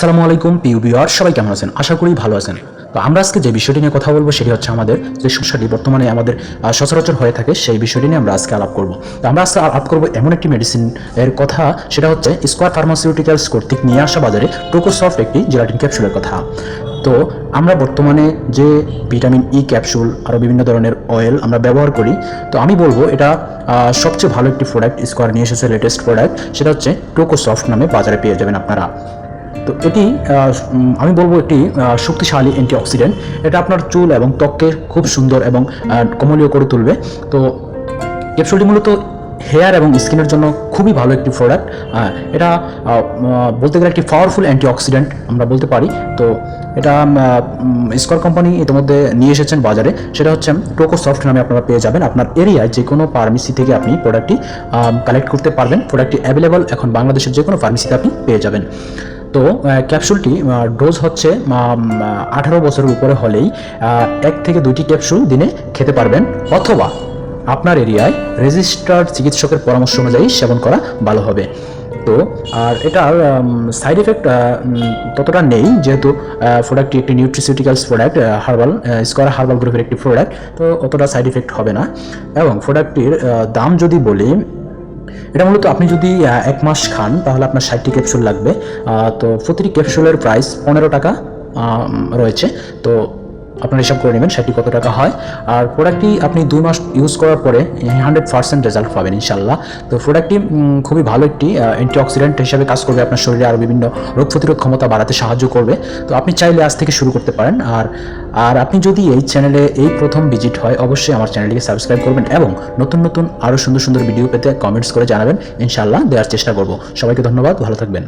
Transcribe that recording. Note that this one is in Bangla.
আসসালামু আলাইকুম পিউ সবাই কেমন আছেন? আশা করি ভালো আছেন। তো আমরা আজকে যে বিষয়টি নিয়ে কথা বলব সেটি হচ্ছে আমাদের যে সমস্যাটি বর্তমানে আমাদের সচরাচর হয়ে থাকে সেই বিষয়টি নিয়ে আমরা আজকে আলাপ করব। তো আমরা আজকে আলাপ করব এমন একটি মেডিসিন এর কথা, সেটা হচ্ছে স্কোয়ার ফার্মাসিউটিক্যালস কর্তৃক নিয়ে আসা বাজারে টোকোসফট একটি জেলাটিন ক্যাপসুলের কথা। তো আমরা বর্তমানে যে ভিটামিন ই ক্যাপসুল আরও বিভিন্ন ধরনের অয়েল আমরা ব্যবহার করি, তো আমি বলব এটা সবচেয়ে ভালো একটি প্রোডাক্ট স্কোয়ার নিয়ে এসেছে লেটেস্ট প্রোডাক্ট সেটা হচ্ছে টোকোসফট নামে বাজারে পেয়ে যাবেন আপনারা। তো এটি আমি বলব আহ, শক্তিশালী অ্যান্টিঅক্সিডেন্ট এটা আপনার চুল এবং ত্বককে খুব সুন্দর এবং কমলীয় করে তুলবে। তো ক্যাপসুলটি মূলত হেয়ার এবং স্কিনের জন্য খুবই ভালো একটি প্রোডাক্ট এটা বলতে গেলে একটি পাওয়ারফুল অ্যান্টিঅক্সিডেন্ট আমরা বলতে পারি। তো এটা স্কোয়ার কোম্পানি ইতিমধ্যে নিয়ে এসেছেন বাজারে। সেটা হচ্ছে টোকো সফট নামে আপনারা পেয়ে যাবেন। আপনার এরিয়ায় যে কোনো ফার্মেসি থেকে আপনি প্রোডাক্টটি কালেক্ট করতে পারবেন। প্রোডাক্টটি অ্যাভেলেবল এখন বাংলাদেশের যে কোনো ফার্মেসিতে আপনি পেয়ে যাবেন। তো ক্যাপসুলটি ডোজ হচ্ছে আঠারো বছরের উপরে হলেই এক থেকে দুইটি ক্যাপসুল দিনে খেতে পারবেন অথবা আপনার এরিয়ায় রেজিস্টার্ড চিকিৎসকের পরামর্শ অনুযায়ী সেবন করা ভালো হবে। তো, আর এটার সাইড এফেক্ট ততটা নেই, যেহেতু প্রোডাক্টটি একটি nutraceuticals product herbal Square herbal গ্রুপের একটি প্রোডাক্ট তো অতটা সাইড এফেক্ট হবে না। এবং প্রোডাক্টটির দাম যদি বলি এটা মূলত আপনি যদি এক মাস খান, তাহলে আপনার ষাটটি ক্যাপসুল লাগবে। তো প্রতিটি ক্যাপসুলের প্রাইস পনেরো টাকা রয়েছে। তো আপনার হিসাব করে নেবেন সেটি কত টাকা হয়। আর প্রোডাক্টটি আপনি দুই মাস ইউজ করার পরে হান্ড্রেড পার্সেন্ট রেজাল্ট পাবেন ইনশাল্লাহ তো প্রোডাক্টটি খুবই ভালো একটি অ্যান্টিঅক্সিডেন্ট হিসাবে কাজ করবে আপনার শরীরে আরও বিভিন্ন রোগ প্রতিরোধ ক্ষমতা বাড়াতে সাহায্য করবে। তো আপনি চাইলে আজ থেকে শুরু করতে পারেন। আর আর আপনি যদি এই চ্যানেলে এই প্রথম ভিজিট হয়, অবশ্যই আমার চ্যানেলটিকে সাবস্ক্রাইব করবেন এবং নতুন নতুন আরও সুন্দর সুন্দর ভিডিও পেতে কমেন্টস করে জানাবেন। ইনশাল্লাহ দেওয়ার চেষ্টা করব। সবাইকে ধন্যবাদ, ভালো থাকবেন।